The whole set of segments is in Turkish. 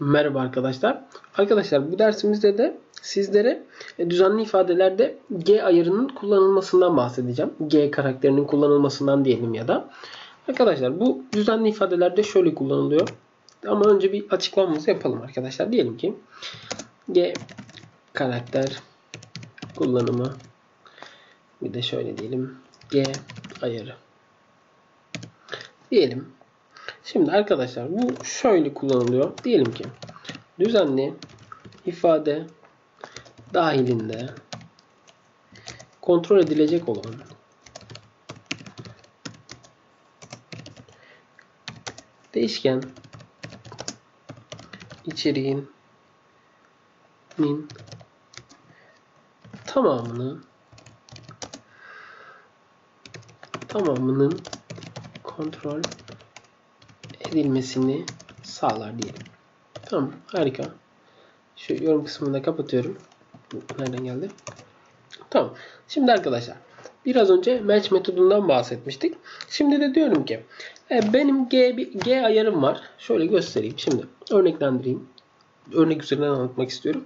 Merhaba arkadaşlar. Arkadaşlar bu dersimizde de sizlere e, düzenli ifadelerde G ayarının kullanılmasından bahsedeceğim. G karakterinin kullanılmasından diyelim ya da. Arkadaşlar bu düzenli ifadelerde şöyle kullanılıyor. Ama önce bir açıklamamızı yapalım arkadaşlar. Diyelim ki G karakter kullanımı bir de şöyle diyelim G ayarı diyelim. Şimdi arkadaşlar bu şöyle kullanılıyor. Diyelim ki düzenli ifade dahilinde kontrol edilecek olan değişken içeriğinin tamamını tamamının kontrol edilmesini sağlar diyelim. Tamam harika. Şu yorum kısmını da kapatıyorum. Nereden geldi? Tamam. Şimdi arkadaşlar biraz önce match metodundan bahsetmiştik. Şimdi de diyorum ki e, benim G, G ayarım var. Şöyle göstereyim. Şimdi örneklendireyim. Örnek üzerinden anlatmak istiyorum.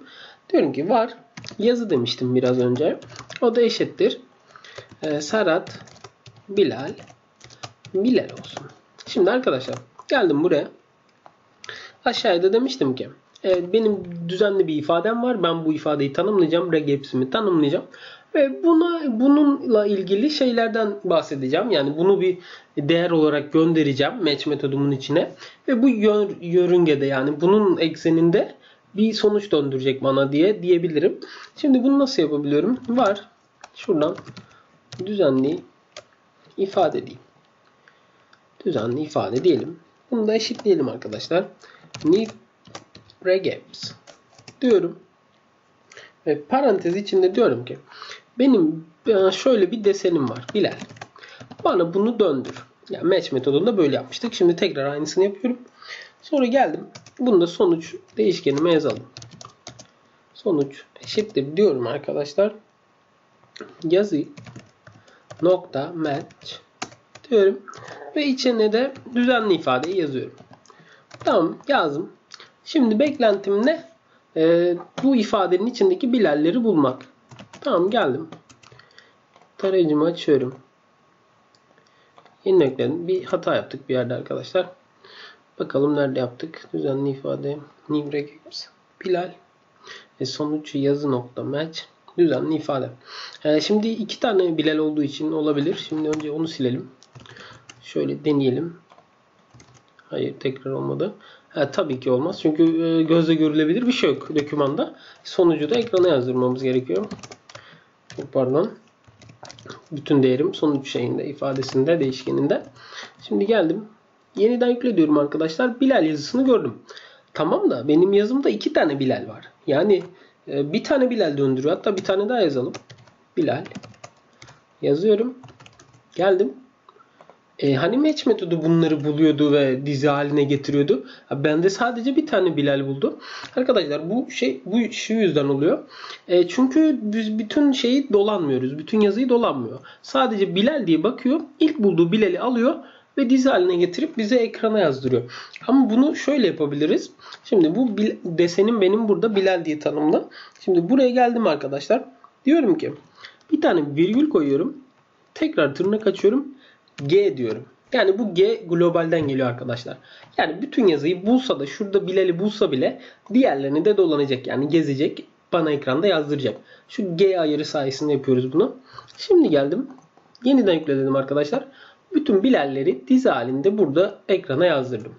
Diyorum ki var yazı demiştim biraz önce. O da eşittir. E, Serhat Bilal Bilal olsun. Şimdi arkadaşlar geldim buraya. Aşağıda demiştim ki e, benim düzenli bir ifadem var. Ben bu ifadeyi tanımlayacağım. Regepsimi tanımlayacağım. Ve buna bununla ilgili şeylerden bahsedeceğim. Yani bunu bir değer olarak göndereceğim match metodumun içine. Ve bu yör- yörüngede yani bunun ekseninde bir sonuç döndürecek bana diye diyebilirim. Şimdi bunu nasıl yapabiliyorum? Var. Şuradan düzenli ifade diyeyim düzenli ifade diyelim. Bunu da eşitleyelim arkadaşlar. New regex diyorum. Ve parantez içinde diyorum ki benim şöyle bir desenim var. Bilal. Bana bunu döndür. Yani match metodunda böyle yapmıştık. Şimdi tekrar aynısını yapıyorum. Sonra geldim. Bunu da sonuç değişkenime yazalım. Sonuç eşittir diyorum arkadaşlar. Yazı nokta match diyorum. Ve içine de düzenli ifadeyi yazıyorum. Tamam yazdım. Şimdi beklentim ne? Ee, bu ifadenin içindeki bilalleri bulmak. Tamam geldim. Tarayıcımı açıyorum. Yeni ekledim. Bir hata yaptık bir yerde arkadaşlar. Bakalım nerede yaptık. Düzenli ifade. New regex. Bilal. E, sonuç yazı nokta match. Düzenli ifade. Ee, şimdi iki tane bilal olduğu için olabilir. Şimdi önce onu silelim. Şöyle deneyelim. Hayır tekrar olmadı. Ha, tabii ki olmaz. Çünkü e, gözle görülebilir bir şey yok dokümanda. Sonucu da ekrana yazdırmamız gerekiyor. Pardon. Bütün değerim sonuç şeyinde, ifadesinde, değişkeninde. Şimdi geldim. Yeniden yükle diyorum arkadaşlar. Bilal yazısını gördüm. Tamam da benim yazımda iki tane Bilal var. Yani e, bir tane Bilal döndürüyor. Hatta bir tane daha yazalım. Bilal. Yazıyorum. Geldim. E, hani match metodu bunları buluyordu ve dizi haline getiriyordu. Ha, bende sadece bir tane Bilal buldu. Arkadaşlar bu şey bu şu yüzden oluyor. E, çünkü biz bütün şeyi dolanmıyoruz. Bütün yazıyı dolanmıyor. Sadece Bilal diye bakıyor. İlk bulduğu Bilal'i alıyor ve dizi haline getirip bize ekrana yazdırıyor. Ama bunu şöyle yapabiliriz. Şimdi bu desenim benim burada Bilal diye tanımlı. Şimdi buraya geldim arkadaşlar. Diyorum ki bir tane virgül koyuyorum. Tekrar tırnak açıyorum. G diyorum. Yani bu G globalden geliyor arkadaşlar. Yani bütün yazıyı bulsa da şurada Bilal'i bulsa bile diğerlerini de dolanacak. Yani gezecek. Bana ekranda yazdıracak. Şu G ayarı sayesinde yapıyoruz bunu. Şimdi geldim. Yeniden yükle dedim arkadaşlar. Bütün Bilal'leri dizi halinde burada ekrana yazdırdım.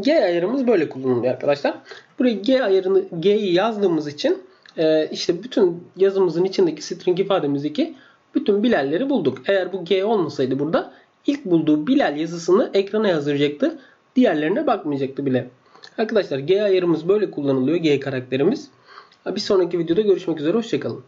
G ayarımız böyle kullanılıyor arkadaşlar. Buraya G ayarını G'yi yazdığımız için e, işte bütün yazımızın içindeki string ifademizdeki bütün Bilal'leri bulduk. Eğer bu G olmasaydı burada ilk bulduğu Bilal yazısını ekrana yazdıracaktı. Diğerlerine bakmayacaktı bile. Arkadaşlar G ayarımız böyle kullanılıyor. G karakterimiz. Bir sonraki videoda görüşmek üzere. Hoşçakalın.